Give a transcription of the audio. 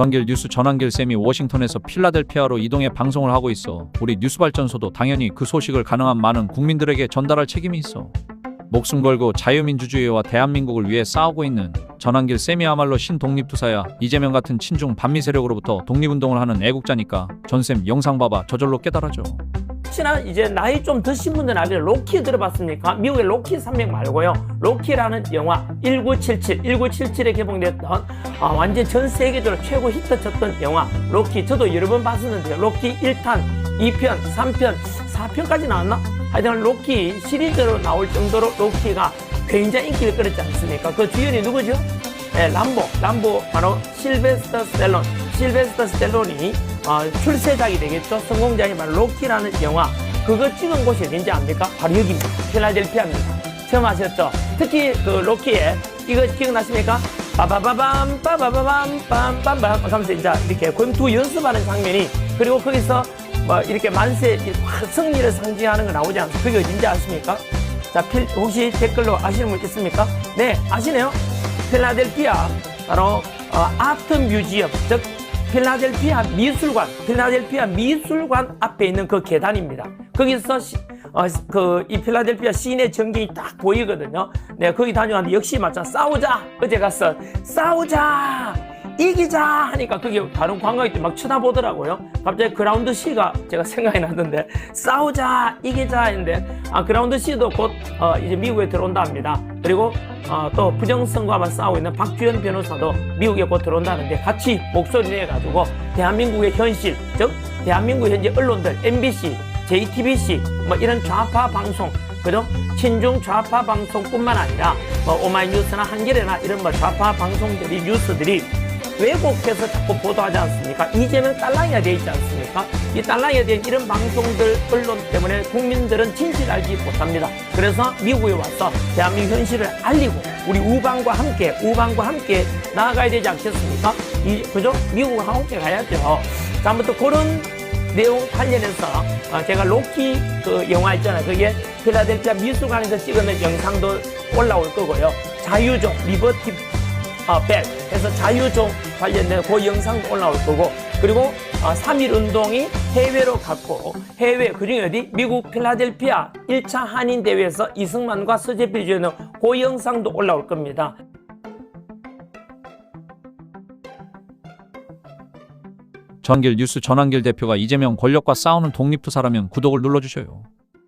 전길 뉴스 전환길 쌤이 워싱턴에서 필라델피아로 이동해 방송을 하고 있어. 우리 뉴스 발전소도 당연히 그 소식을 가능한 많은 국민들에게 전달할 책임이 있어. 목숨 걸고 자유민주주의와 대한민국을 위해 싸우고 있는 전환길 쌤이야말로 신독립투사야. 이재명 같은 친중 반미 세력으로부터 독립운동을 하는 애국자니까 전쌤 영상 봐봐 저절로 깨달아져. 혹시나 이제 나이 좀 드신 분들은 알겠죠. 로키 들어봤습니까? 미국의 로키 산맥 말고요. 로키라는 영화 1977, 1977에 개봉됐던 아, 완전 전 세계적으로 최고 히트 쳤던 영화 로키. 저도 여러 번 봤었는데요. 로키 1탄, 2편, 3편, 4편까지 나왔나? 하여튼 로키 시리즈로 나올 정도로 로키가 굉장히 인기를 끌었지 않습니까? 그 주연이 누구죠? 네, 람보, 람보 바로 실베스터 스텔론, 실베스터 스텔론이 어, 출세작이 되겠죠. 성공작이 바로 로키라는 영화. 그거 찍은 곳이 어딘지 압니까? 바로 여기입니다. 필라델피아입니다. 처음 아셨죠? 특히 그 로키에 이거 기억나십니까? 빠바바밤 빠바바밤 빰빰빰 하면서 이제 이렇게 권투 연습하는 장면이 그리고 거기서 뭐 이렇게 만세 확 승리를 상징하는 거 나오지 않습니까? 그게 어딘지 아십니까? 자, 필, 혹시 댓글로 아시는 분 있습니까? 네, 아시네요? 필라델피아, 바로, 어, 아트 뮤지엄, 즉, 필라델피아 미술관, 필라델피아 미술관 앞에 있는 그 계단입니다. 거기서 시, 어, 그, 이 필라델피아 시내 전경이 딱 보이거든요. 네, 거기 다녀왔는데 역시 마찬 싸우자! 어제 가서, 싸우자! 이기자! 하니까 거기 다른 관광객들이 막 쳐다보더라고요. 갑자기 그라운드 C가 제가 생각이 났는데, 싸우자! 이기자! 했는데, 아, 그라운드 C도 곧, 어, 이제 미국에 들어온다 합니다. 그리고, 어, 또 부정선거와만 싸우고 있는 박주현 변호사도 미국에 곧 들어온다는데, 같이 목소리 내가지고, 대한민국의 현실, 즉, 대한민국 현재 언론들, MBC, JTBC, 뭐 이런 좌파 방송, 그죠? 친중 좌파 방송뿐만 아니라, 뭐 오마이뉴스나 한겨레나 이런 뭐 좌파 방송들이, 뉴스들이 왜곡해서 자꾸 보도하지 않습니까? 이제는 딸랑이가 되어 있지 않습니까? 이 딸랑이가 된 이런 방송들, 언론 때문에 국민들은 진실을 알지 못합니다. 그래서 미국에 와서 대한민국 현실을 알리고 우리 우방과 함께, 우방과 함께 나아가야 되지 않겠습니까? 이, 그죠? 미국과 함께 가야죠. 자, 아무튼 그런 내용 관련해서 어, 제가 로키 그 영화 있잖아요. 그게 필라델피아 미술관에서 찍은 영상도 올라올 거고요. 자유종, 리버티 어, 백 해서 자유종 관련된 그 영상도 올라올 거고 그리고 어, 3.1 운동이 해외로 갔고 해외 그중에 어디 미국 필라델피아 1차 한인 대회에서 이승만과 서재필 주연의 그 영상도 올라올 겁니다. 전길 뉴스 전환길 대표가 이재명 권력과 싸우는 독립투사라면 구독을 눌러주셔요.